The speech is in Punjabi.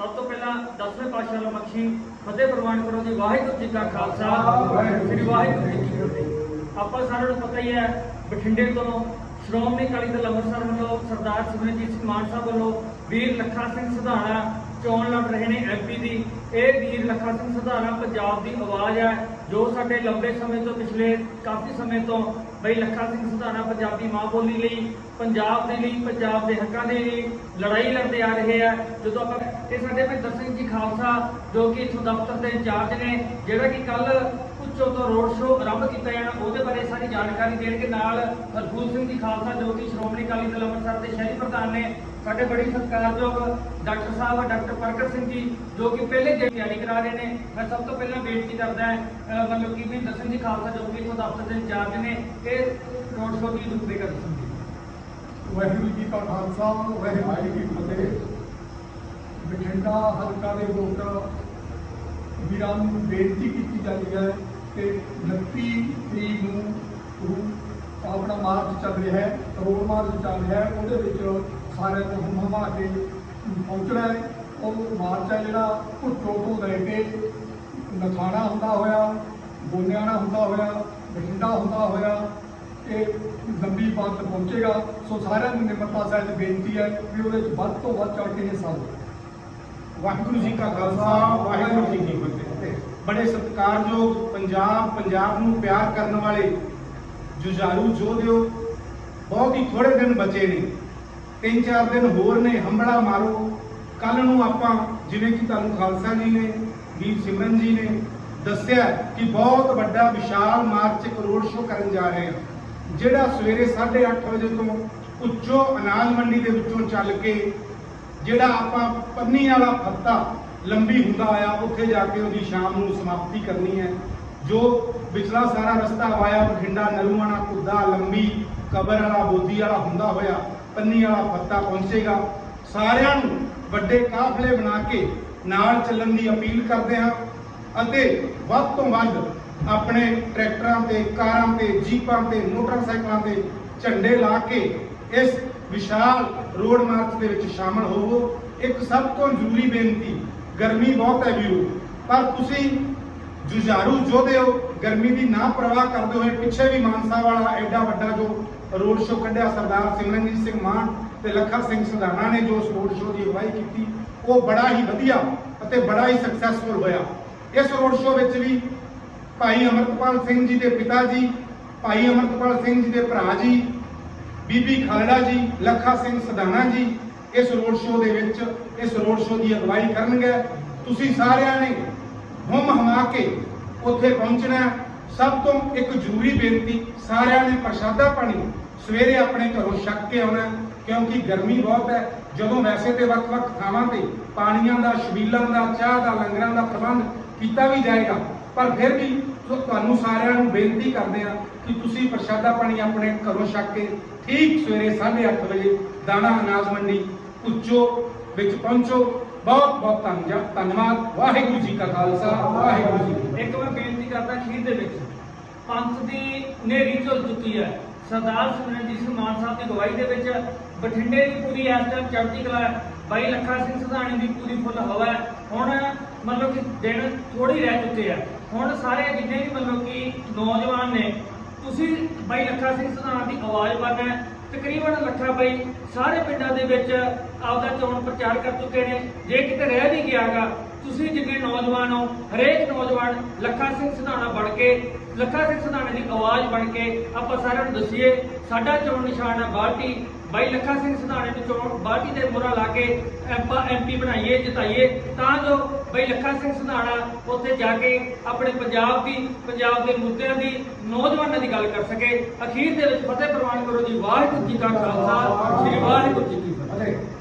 ਸਭ ਤੋਂ ਪਹਿਲਾਂ ਦਸਵੇਂ ਪਾਤਸ਼ਾਹ ਵੱਲੋਂ ਬਖਸ਼ੀ ਫਤਿਹ ਪ੍ਰਵਾਨ ਕਰੋ ਜੀ। ਵਾਹਿਗੁਰੂ ਜੀ ਕਾ ਖਾਲਸਾ। ਸ੍ਰੀ ਵਾਹਿਗੁਰੂ ਜੀ ਕੀ ਫਤਿਹ। ਆਪਾਂ ਸਾਰਿਆਂ ਨੂੰ ਪਤਾ ਹੀ ਹੈ, ਬਠਿੰਡੇ ਤੋਂ ਸ਼੍ਰੋਮਣੀ ਅਕਾਲੀ ਦਲ ਅੰਮ੍ਰਿਤਸਰ ਵੱਲੋਂ ਸਰਦਾਰ ਸਿਮਰਨਜੀਤ ਸਿੰਘ ਮਾਨ ਸਾਹਿਬ ਵੱਲੋਂ ਵੀਰ ਲੱਖਾ ਸਿੰਘ ਸਿਧਾਣਾ ਚੋਣ ਲੜ ਰਹੇ ਨੇ ਐਮਪੀ ਦੀ। ਇਹ ਲੱਖਾ ਸਿੰਘ ਸਿਧਾਣਾ ਪੰਜਾਬ ਦੀ ਆਵਾਜ਼ ਹੈ, ਜੋ ਸਾਡੇ ਲੰਬੇ ਸਮੇਂ ਤੋਂ, ਪਿਛਲੇ ਕਾਫੀ ਸਮੇਂ ਤੋਂ ਬਈ ਲੱਖਾ ਸਿੰਘ ਸਿਧਾਣਾ ਪੰਜਾਬੀ ਮਾਂ ਬੋਲੀ ਲਈ, ਪੰਜਾਬ ਦੇ ਲਈ, ਪੰਜਾਬ ਦੇ ਹੱਕਾਂ ਦੇ ਲਈ ਲੜਾਈ ਲੜਦੇ ਆ ਰਹੇ ਆ। ਜਦੋਂ ਆਪਾਂ ਇਹ ਸਾਡੇ ਮਹਿੰਦਰ ਸਿੰਘ ਜੀ ਖਾਲਸਾ, ਜੋ ਕਿ ਇਥੋਂ ਦਫ਼ਤਰ ਦੇ ਇੰਚਾਰਜ ਨੇ, ਜਿਹੜਾ ਕਿ ਕੱਲ ਉੱਚੋ ਤੋਂ ਰੋਡ ਸ਼ੋਅ ਆਰੰਭ ਕੀਤਾ ਜਾਣਾ, ਉਹਦੇ ਬਾਰੇ ਸਾਰੀ ਜਾਣਕਾਰੀ ਦੇਣਗੇ। ਨਾਲ ਹਰਫੂਲ ਸਿੰਘ ਜੀ ਖਾਲਸਾ, ਜੋ ਕਿ ਸ਼੍ਰੋਮਣੀ ਅਕਾਲੀ ਦਲ ਅੰਮ੍ਰਿਤਸਰ ਦੇ ਸ਼ਹਿਰੀ ਪ੍ਰਧਾਨ ਨੇ, ਸਾਡੇ ਬੜੀ ਸਤਿਕਾਰਯੋਗ ਡਾਕਟਰ ਸਾਹਿਬ, ਡਾਕਟਰ ਪ੍ਰਗਟ ਸਿੰਘ ਜੀ, ਜੋ ਕਿ ਪਹਿਲੇ ਦਿਨ ਤਿਆਰੀ ਕਰਾ ਰਹੇ ਨੇ। ਮੈਂ ਸਭ ਤੋਂ ਪਹਿਲਾਂ ਬੇਨਤੀ ਕਰਦਾ ਹਾਂ ਮਤਲਬ ਕਿ ਮਹਿੰਦਰ ਸਿੰਘ ਜੀ ਖਾਲਸਾ, ਜੋ ਕਿ ਦਫ਼ਤਰ ਦੇ ਇੰਚਾਰਜ ਨੇ ਇਹ ਰੋਡ ਸ਼ੋਅ ਦੀ ਰੂਪਰੇਖਾ ਦੱਸਣਗੇ ਵਾਹਿਗੁਰੂ ਜੀ ਕਾ ਖਾਲਸਾ, ਵਾਹਿਗੁਰੂ ਜੀ ਕੀ ਫਤਿਹ। ਬਠਿੰਡਾ ਹਲਕਾ ਦੇ ਵੋਟਰ ਵੀਰਾਂ ਨੂੰ ਬੇਨਤੀ ਕੀਤੀ ਜਾਂਦੀ ਹੈ ਕਿ 29 ਤਰੀਕ ਨੂੰ ਉਹ ਆਪਣਾ ਮਾਰਚ ਚੱਲ ਰਿਹਾ ਹੈ ਰੋਡ ਮਾਰਚ ਚੱਲ ਰਿਹਾ ਹੈ ਉਹਦੇ ਵਿੱਚ ਸਾਰਿਆਂ ਨੂੰ ਹੁਮਾ ਕੇ ਪਹੁੰਚਣਾ ਹੈ। ਉਹ ਮਾਰਚ ਹੈ ਜਿਹੜਾ ਭੁੱਟੋ ਤੋਂ ਲੈ ਕੇ ਨਥਾਣਾ ਹੁੰਦਾ ਹੋਇਆ ਗੋਨਿਆਣਾ ਹੁੰਦਾ ਹੋਇਆ ਬਠਿੰਡਾ ਹੁੰਦਾ ਹੋਇਆ ਇਹ ਲੰਬੀ ਬਾਤ ਪਹੁੰਚੇਗਾ। ਸੋ ਸਾਰਿਆਂ ਨੂੰ ਨਿਮਰਤਾ ਸਹਿਤ ਬੇਨਤੀ ਹੈ ਵੀ ਉਹਦੇ ਵਿੱਚ ਵੱਧ ਤੋਂ ਵੱਧ ਚੜ ਕੇ ਹਿੱਸਾ ਲਓ। ਵਾਹਿਗੁਰੂ ਜੀ ਕਾ ਖਾਲਸਾ ਵਾਹਿਗੁਰੂ ਬੜੇ ਸਤਿਕਾਰਯੋਗ ਪੰਜਾਬ ਪੰਜਾਬ ਨੂੰ ਪਿਆਰ ਕਰਨ ਵਾਲੇ ਜੁਝਾਰੂ ਯੋਧਿਓ ਬਹੁਤ ਹੀ ਥੋੜੇ ਦਿਨ ਬਚੇ ਨੇ। ਤਿੰਨ ਚਾਰ ਦਿਨ ਹੋਰ ਨੇ ਹੰਬੜਾ ਮਾਰੋ। ਕੱਲ ਨੂੰ ਆਪਾਂ ਜਿਵੇਂ ਕਿ ਤੁਹਾਨੂੰ ਖਾਲਸਾ ਜੀ ਨੇ, ਵੀਰ ਸਿਮਰਨ ਜੀ ਨੇ ਦੱਸਿਆ ਕਿ ਬਹੁਤ ਵੱਡਾ ਵਿਸ਼ਾਲ ਮਾਰਚ ਕਰੋੜ ਸ਼ੋ ਕਰਨ ਜਾ ਰਹੇ ਹਾਂ, ਜਿਹੜਾ ਸਵੇਰੇ 8:30 ਵਜੇ ਤੋਂ ਉੱਚੋ ਅਨਾਜ ਮੰਡੀ ਦੇ ਵਿੱਚੋਂ ਚੱਲ ਕੇ ਜਿਹੜਾ ਆਪਾਂ ਪੰਨੀ ਵਾਲਾ ਫੱਤਾ ਲੰਬੀ ਹੁੰਦਾ ਆਇਆ, ਉੱਥੇ ਜਾ ਕੇ ਉਹਦੀ ਸ਼ਾਮ ਨੂੰ ਸਮਾਪਤੀ ਕਰਨੀ ਹੈ। ਜੋ ਵਿਚਲਾ ਸਾਰਾ ਰਸਤਾ ਵਾਇਆ, ਬਠਿੰਡਾ ਨਲੂਆਣਾ ਕੁੱਦਾ ਲੰਬੀ, ਕਬਰ ਵਾਲਾ, ਬੋਦੀ ਵਾਲਾ ਹੁੰਦਾ ਹੋਇਆ, ਪੰਨੀ ਵਾਲਾ ਪੱਤਾ ਪਹੁੰਚੇਗਾ। ਸਾਰਿਆਂ ਨੂੰ ਵੱਡੇ ਕਾਫਲੇ ਬਣਾ ਕੇ ਨਾਲ ਚੱਲਣ ਦੀ ਅਪੀਲ ਕਰਦੇ ਹਾਂ ਅਤੇ ਵੱਧ ਤੋਂ ਵੱਧ ਆਪਣੇ ਟਰੈਕਟਰਾਂ ਤੇ, ਕਾਰਾਂ ਤੇ, ਜੀਪਾਂ ਤੇ, ਮੋਟਰਸਾਈਕਲਾਂ ਤੇ ਝੰਡੇ ਲਾ ਕੇ ਇਸ ਵਿਸ਼ਾਲ ਰੋਡ ਮਾਰਚ ਦੇ ਵਿੱਚ ਸ਼ਾਮਲ ਹੋਵੋ। ਇੱਕ ਸਭ ਤੋਂ ਜ਼ਰੂਰੀ ਬੇਨਤੀ ਗਰਮੀ ਬਹੁਤ ਹੈ ਵੀਰੋ ਪਰ ਤੁਸੀਂ ਜੁਝਾਰੂ ਯੋਧੇ ਹੋ ਗਰਮੀ ਦੀ ਨਾ ਪਰਵਾਹ ਕਰਦੇ ਹੋਏ ਪਿੱਛੇ ਵੀ ਮਾਨਸਾ ਵਾਲਾ ਐਡਾ ਵੱਡਾ ਜੋ ਰੋਡ ਸ਼ੋਅ ਕੱਢਿਆ ਸਰਦਾਰ ਸਿਮਰਨਜੀਤ ਸਿੰਘ ਮਾਨ ਤੇ ਲੱਖਾ ਸਿੰਘ ਸਧਾਣਾ ਨੇ ਜੋ ਉਸ ਰੋਡ ਸ਼ੋਅ ਦੀ ਅਗਵਾਈ ਕੀਤੀ, ਉਹ ਬੜਾ ਹੀ ਵਧੀਆ ਅਤੇ ਬੜਾ ਹੀ ਸਕਸੈਸਫੁਲ ਹੋਇਆ। ਇਸ ਰੋਡ ਸ਼ੋਅ ਵਿੱਚ ਵੀ ਭਾਈ ਅਮਰਤਪਾਲ ਸਿੰਘ ਜੀ ਦੇ ਪਿਤਾ ਜੀ, ਭਾਈ ਅਮਰਤਪਾਲ ਸਿੰਘ ਜੀ ਦੇ ਭਰਾ ਜੀ, ਬੀਬੀ ਖਾਲੜਾ ਜੀ, ਲੱਖਾ ਸਿੰਘ ਸਦਾਨਾ ਜੀ ਇਸ ਰੋਡ ਸ਼ੋਅ ਦੇ ਵਿੱਚ, ਇਸ ਰੋਡ ਸ਼ੋਅ ਦੀ ਅਗਵਾਈ ਕਰਨਗੇ। ਤੁਸੀਂ ਸਾਰਿਆਂ ਨੇ ਹੁਮ ਹਮਾ ਕੇ ਉੱਥੇ ਪਹੁੰਚਣਾ ਸਭ ਤੋਂ ਇੱਕ ਜ਼ਰੂਰੀ ਬੇਨਤੀ, ਸਾਰਿਆਂ ਨੇ ਪ੍ਰਸ਼ਾਦਾ ਪਾਣੀ, ਸਵੇਰੇ ਆਪਣੇ ਘਰੋਂ ਛੱਕ ਕੇ ਆਉਣਾ ਕਿਉਂਕਿ ਗਰਮੀ ਬਹੁਤ ਹੈ। ਜਦੋਂ ਵੈਸੇ ਤੇ ਵੱਖ-ਵੱਖ ਥਾਵਾਂ ਤੇ ਪਾਣੀਆਂ ਦਾ, ਸ਼ਬੀਲਾਂ ਦਾ, ਚਾਹ ਦਾ, ਲੰਗਰਾਂ ਦਾ ਪ੍ਰਬੰਧ ਕੀਤਾ ਵੀ ਜਾਏਗਾ, ਪਰ ਫਿਰ ਵੀ ਤੁਹਾਨੂੰ ਸਾਰਿਆਂ ਨੂੰ ਬੇਨਤੀ ਕਰਦੇ ਹਾਂ ਕਿ ਤੁਸੀਂ ਪ੍ਰਸ਼ਾਦਾ ਪਾਣੀ ਆਪਣੇ ਘਰੋਂ ਛੱਕ ਕੇ ਠੀਕ ਸਵੇਰੇ 8:30 ਵਜੇ ਦਾਣਾ ਅਨਾਜ ਮੰਡੀ ਉੱਚੋ, ਵਿੱਚ ਪਹੁੰਚੋ। ਬਹੁਤ ਬਹੁਤ ਧੰਨਵਾਦ ਧੰਨਵਾਦ। ਵਾਹਿਗੁਰੂ ਜੀ ਕਾ ਖਾਲਸਾ, ਵਾਹਿਗੁਰੂ ਜੀ ਕੀ ਇੱਕ ਮੈਂ ਬੇਨਤੀ ਕਰਦਾ ਖੀਰ ਦੇ ਵਿੱਚ, ਪੰਥ ਦੀ ਨੇਰੀ ਝੁੱਲ ਚੁੱਕੀ ਹੈ। ਸਰਦਾਰ ਸਿਮਰਨਜੀਤ ਸਿੰਘ ਮਾਨ ਸਾਹਿਬ ਦੀ ਅਗਵਾਈ ਦੇ ਵਿੱਚ ਬਠਿੰਡੇ ਦੀ ਪੂਰੀ ਇਸ ਟਾਈਮ ਚੜ੍ਹਦੀ ਕਲਾ ਹੈ। ਬਾਈ ਲੱਖਾ ਸਿੰਘ ਸਧਾਣੀ ਦੀ ਪੂਰੀ ਫੁੱਲ ਹਵਾ ਹੈ। ਹੁਣ ਮਤਲਬ ਕਿ ਦਿਨ ਥੋੜੀ ਰਹਿ ਚੁੱਕੇ ਆ। ਹੁਣ ਸਾਰੇ ਜਿੰਨੇ ਵੀ ਮਤਲਬ ਕਿ ਨੌਜਵਾਨ ਨੇ, ਤੁਸੀਂ ਬਾਈ ਲੱਖਾ ਸਿੰਘ ਸਧਾਣਾ ਦੀ ਆਵਾਜ਼ ਬਣਨਾ ਤਕਰੀਬਨ ਲੱਖਾ ਬਾਈ ਸਾਰੇ ਪਿੰਡਾਂ ਦੇ ਵਿੱਚ ਆਪਦਾ ਚੋਣ ਪ੍ਰਚਾਰ ਕਰ ਚੁੱਕੇ ਨੇ। ਜੇ ਕਿਤੇ ਰਹਿ ਵੀ ਗਿਆਗਾ, ਤੁਸੀਂ ਜਿੰਨੇ ਨੌਜਵਾਨ ਹੋ, ਹਰੇਕ ਨੌਜਵਾਨ ਲੱਖਾ ਸਿੰਘ ਸਿਧਾਣਾ ਬਣ ਕੇ, ਲੱਖਾ ਸਿੰਘ ਸਿਧਾਣੇ ਦੀ ਆਵਾਜ਼ ਬਣ ਕੇ ਆਪਾਂ ਸਾਰਿਆਂ ਨੂੰ ਦੱਸੀਏ, ਸਾਡਾ ਚੋਣ ਨਿਸ਼ਾਨ ਹੈ ਬਾਲਟੀ। ਬਾਈ ਲੱਖਾ ਸਿੰਘ ਸਿਧਾਣੇ ਨੂੰ ਚੋਣ ਬਾਲਟੀ ਤੇ ਮੁਹਰਾ ਲਾ ਕੇ ਆਪਾਂ ਐਮਪੀ ਬਣਾਈਏ, ਜਿਤਾਈਏ, ਤਾਂ ਜੋ ਬਾਈ ਲੱਖਾ ਸਿੰਘ ਸਿਧਾਣਾ ਉੱਥੇ ਜਾ ਕੇ ਆਪਣੇ ਪੰਜਾਬ ਦੀ, ਪੰਜਾਬ ਦੇ ਮੁੱਦਿਆਂ ਦੀ, ਨੌਜਵਾਨਾਂ ਦੀ ਗੱਲ ਕਰ ਸਕੇ। ਅਖੀਰ ਦੇ ਵਿੱਚ ਫਤਿਹ ਪ੍ਰਵਾਨ ਕਰੋ ਜੀ, ਵਾਹਿਗੁਰੂ ਜੀ ਕਾ ਖਾਲਸਾ, ਸ੍ਰੀ ਵਾਹਿਗੁਰੂ ਜੀ ਕੀ ਫਤਿਹ।